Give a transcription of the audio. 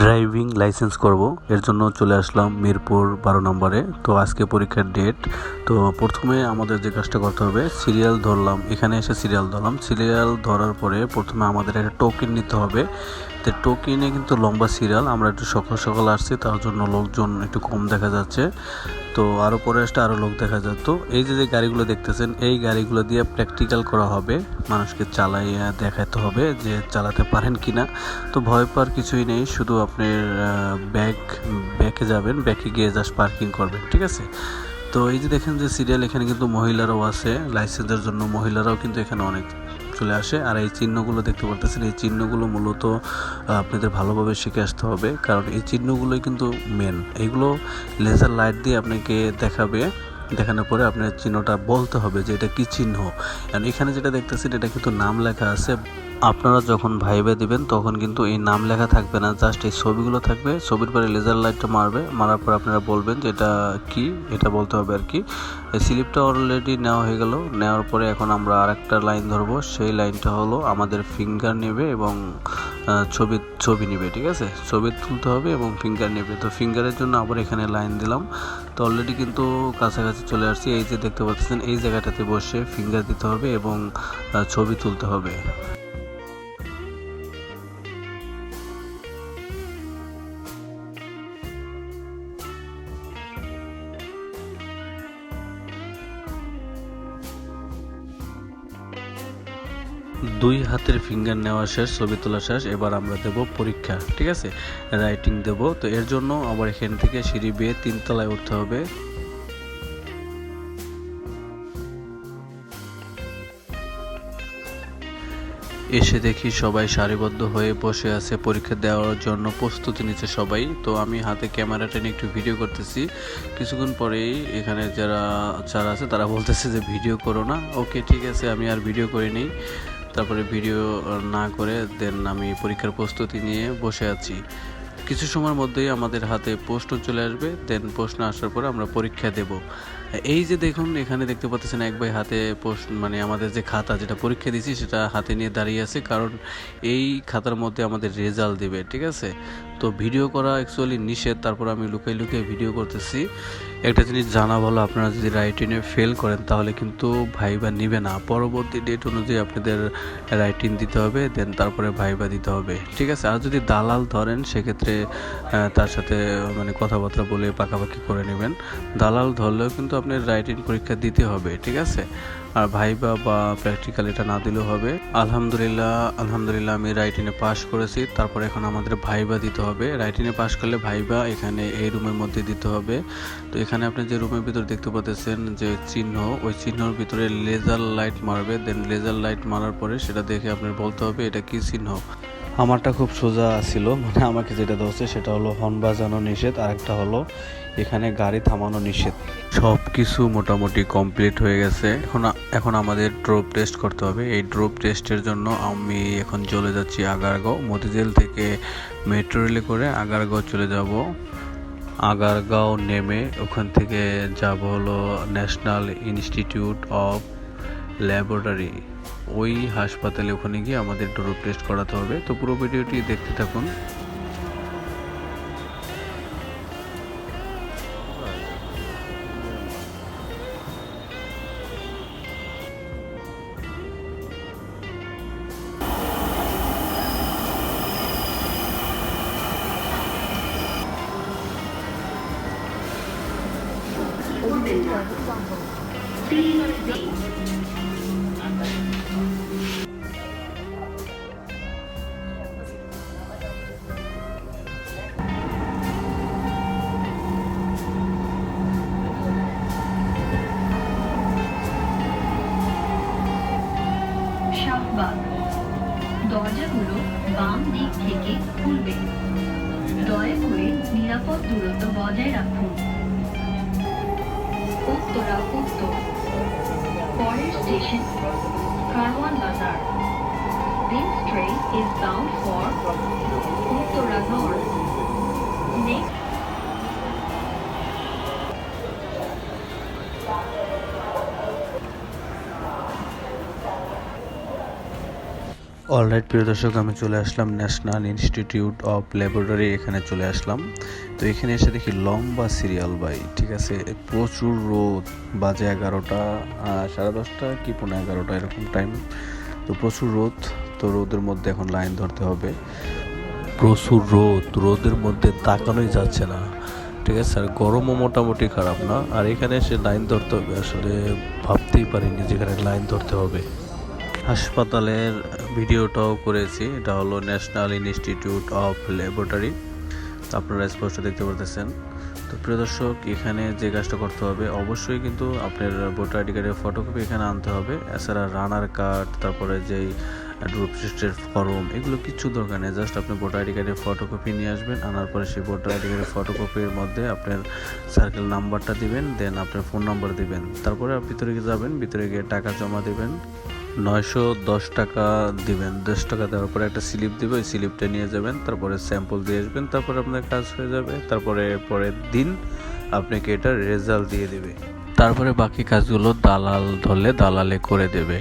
Driving licence করব। এর জন্য চলে আসলাম মিরপুর বারো নম্বরে। তো আজকে পরীক্ষার ডেট তো প্রথমে আমাদের যে কাজটা করতে হবে সিরিয়াল ধরলাম। এখানে এসে সিরিয়াল ধরলাম। সিরিয়াল ধরার পরে প্রথমে আমাদের একটা টোকেন নিতে হবে। তো টোকেনে কিন্তু লম্বা সিরিয়াল আমরা একটু সকাল সকাল আসছি, তার জন্য লোকজন একটু কম দেখা যাচ্ছে। তো আরও পরে আসতে আরও লোক দেখা যেত এই যে যে গাড়িগুলো দেখতেছেন, এই গাড়িগুলো দিয়ে প্র্যাকটিক্যাল করা হবে, মানুষকে চালাইয়া দেখাতে হবে যে চালাতে পারেন কি না তো ভয় পাওয়ার কিছুই নেই, শুধু আপনার ব্যাগ ব্যাকে যাবেন ব্যাকে গিয়ে জাস্ট পার্কিং করবেন, ঠিক আছে? তো এই যে দেখেন যে সিরিয়াল এখানে কিন্তু মহিলারাও আছে লাইসেন্সের জন্য মহিলারাও কিন্তু এখানে অনেক। চলে আসে। আর এই চিহ্নগুলো দেখতে পারতেছেন, এই চিহ্নগুলো মূলত আপনাদের ভালোভাবে শিখে আসতে হবে। কারণ এই চিহ্নগুলোই কিন্তু মেন এইগুলো লেজার লাইট দিয়ে আপনাকে দেখাবে। দেখানোর পরে আপনার চিহ্নটা বলতে হবে যে এটা কি চিহ্ন। এখানে যেটা দেখতেছেন, এটা কিন্তু নাম লেখা আছে আপনারা যখন ভাইবে দিবেন, তখন কিন্তু এই নাম লেখা থাকবে না জাস্ট এই ছবিগুলো থাকবে। ছবির পরে লেজার লাইটটা মারবে, মারার পর আপনারা বলবেন যে এটা কি? এটা বলতে হবে আর কি। স্লিপটা অলরেডি নেওয়া হয়ে গেল। নেওয়ার পরে এখন আমরা আরেকটা লাইন ধরবো। সেই লাইনটা হলো আমাদের ফিঙ্গার নেবে এবং ছবি ছবি নেবে, ঠিক আছে? ছবি তুলতে হবে এবং ফিঙ্গার নেবে। তো ফিঙ্গারের জন্য আবার এখানে লাইন দিলাম। তো অলরেডি কিন্তু কাছাকাছি চলে আসছি। এই যে দেখতে পাচ্ছেন, এই জায়গাটাতে বসে ফিঙ্গার দিতে হবে এবং ছবি তুলতে হবে। দুই হাতের ফিঙ্গার নেওয়া শেষ, ছবি তোলা শেষ, এবার আমরা দেব পরীক্ষা, ঠিক আছে? রাইটিং দেব, তো এর জন্য আবার এখান থেকে সিঁড়ি বেয়ে তিনতলায় উঠতে হবে। এসে দেখি সবাই সারিবদ্ধ হয়ে বসে আছে, পরীক্ষা দেওয়ার জন্য প্রস্তুতি নিচ্ছে সবাই। তো আমি হাতে ক্যামেরাটা নিয়ে একটু ভিডিও করতেছি। কিছুক্ষণ পরেই এখানে যারা যারা আছে তারা বলতেছে যে, ভিডিও করো না। ওকে ঠিক আছে, আমি আর ভিডিও করে নিই। তারপরে ভিডিও না করে দেন আমি পরীক্ষার প্রস্তুতি নিয়ে বসে আছি। কিছু সময়ের মধ্যেই আমাদের হাতে প্রশ্ন চলে আসবে, দেন প্রশ্ন আসার পরে আমরা পরীক্ষা দেব। এই যে দেখুন, এখানে দেখতে পাচ্ছেন এক ভাই হাতে প্রশ্ন মানে আমাদের যে খাতা যেটা পরীক্ষা দিয়েছি সেটা হাতে নিয়ে দাঁড়িয়ে আছে, কারণ এই খাতার মধ্যে আমাদের রেজাল্ট দেবে, ঠিক আছে? তো ভিডিও করা অ্যাকচুয়ালি নিষেধ। তারপর আমি লুকিয়ে লুকিয়ে ভিডিও করতেছি। একটা জিনিস জানা ভালো, আপনারা যদি রাইটিংয়ে ফেল করেন তাহলে কিন্তু ভাইবা নিবে না। পরবর্তী ডেট অনুযায়ী আপনাদের রাইটিং দিতে হবে দেন তারপরে ভাইবা দিতে হবে। ঠিক আছে? আর যদি দালাল ধরেন, সেক্ষেত্রে তার সাথে মানে কথাবার্তা বলে পাকাপাকি করে নেবেন। দালাল ধরলেও কিন্তু আপনার রাইটিং পরীক্ষা দিতে হবে। ঠিক আছে? আর ভাইবা বা প্র্যাকটিক্যাল এটা না দিলেও হবে। আলহামদুলিল্লাহ আলহামদুলিল্লাহ আমি রাইটিনে পাশ করেছি। তারপর এখন আমাদের ভাইবা দিতে হবে। রাইটিনে পাশ করলে ভাইবা এখানে এই রুমের মধ্যে দিতে হবে। তো এখানে আপনি যে রুমের ভিতরে দেখতে পাচ্ছেন যে চিহ্ন, ওই চিহ্নর ভিতরে লেজার লাইট মারবে। দেন লেজার লাইট মারার পরে সেটা দেখে আপনার বলতে হবে এটা কি চিহ্ন। আমারটা খুব সোজা ছিল মানে আমাকে যেটা ধরছে সেটা হলো হর্ন বাজানো নিষেধ আর একটা হলো এখানে গাড়ি থামানো নিষেধ। সব কিছু মোটামুটি কমপ্লিট হয়ে গেছে। এখন এখন আমাদের ড্রপ টেস্ট করতে হবে। এই ড্রপ টেস্টের জন্য আমি এখন চলে যাচ্ছি আগারগাঁও। মতিঝিল থেকে মেট্রো রেলে করে আগারগাঁও চলে যাব। আগারগাঁও নেমে ওখান থেকে যাব হলো ন্যাশনাল ইনস্টিটিউট অফ ল্যাবরেটরি ওই হাসপাতালে ওখানে গিয়ে আমাদের ড্রপ টেস্ট করাতে হবে। তো পুরো ভিডিওটি দেখতে থাকুন। বাম দিক থেকে খুলবে। দয়া করে নিরাপদ দূরত্ব বজায় রাখুন। উত্তরা, উত্তর। পরের স্টেশন, কারওয়ান বাজার। This train is bound for Uttara North. Next alright প্রিয় দর্শক, আমি চলে আসলাম ন্যাশনাল ইনস্টিটিউট অফ ল্যাবরেটরি এখানে চলে আসলাম। তো এখানে এসে দেখি লম্বা সিরিয়াল বাই ঠিক আছে? প্রচুর রোদ, বাজে এগারোটা সাড়ে দশটা কি পনেরো এগারোটা, এরকম টাইম তো প্রচুর রোদ, তো রোদের মধ্যে এখন লাইন ধরতে হবে। প্রচুর রোদ, রোদের মধ্যে তাকানোই যাচ্ছে না, ঠিক আছে? আর গরমও মোটামুটি খারাপ না। আর এখানে এসে লাইন ধরতে হবে, আসলে ভাবতেই পারিনি যেখানে লাইন ধরতে হবে। হাসপাতালের ভিডিওটাও করেছি। এটা হলো ন্যাশনাল ইনস্টিটিউট অফ ল্যাবরেটরি। আপনারা স্পষ্ট দেখতে পারতেছেন। তো প্রিয় দর্শক, এখানে যে কাজটা করতে হবে, অবশ্যই কিন্তু আপনার ভোটার আইডি কার্ডের ফটোকপি এখানে আনতে হবে। এছাড়া রানার কার্ড তারপরে যেই গ্রুপ ফর্ম এগুলো কিছু দরকার নেই। জাস্ট আপনি ভোটার আইডি কার্ডের ফটোকপি নিয়ে আসবেন। আনার পরে সেই ভোটার আইডি কার্ডের ফটোকপির মধ্যে আপনার সার্কেল নাম্বারটা দিবেন দেন আপনার ফোন নাম্বার দিবেন। তারপরে ভিতরে গিয়ে যাবেন, ভিতরে গিয়ে টাকা জমা দিবেন। নয়শো দশ টাকা দিবেন। দশ টাকা দেওয়ার পরে একটা স্লিপ দিবে ওই স্লিপটা নিয়ে যাবেন, তারপরে স্যাম্পল দিয়ে আসবেন, তারপরে আপনার কাজ হয়ে যাবে, তারপরে পরের দিন আপনাকে এটা রেজাল্ট দিয়ে দেবে। তারপরে বাকি কাজগুলো দালাল ধরলে দালালে করে দেবে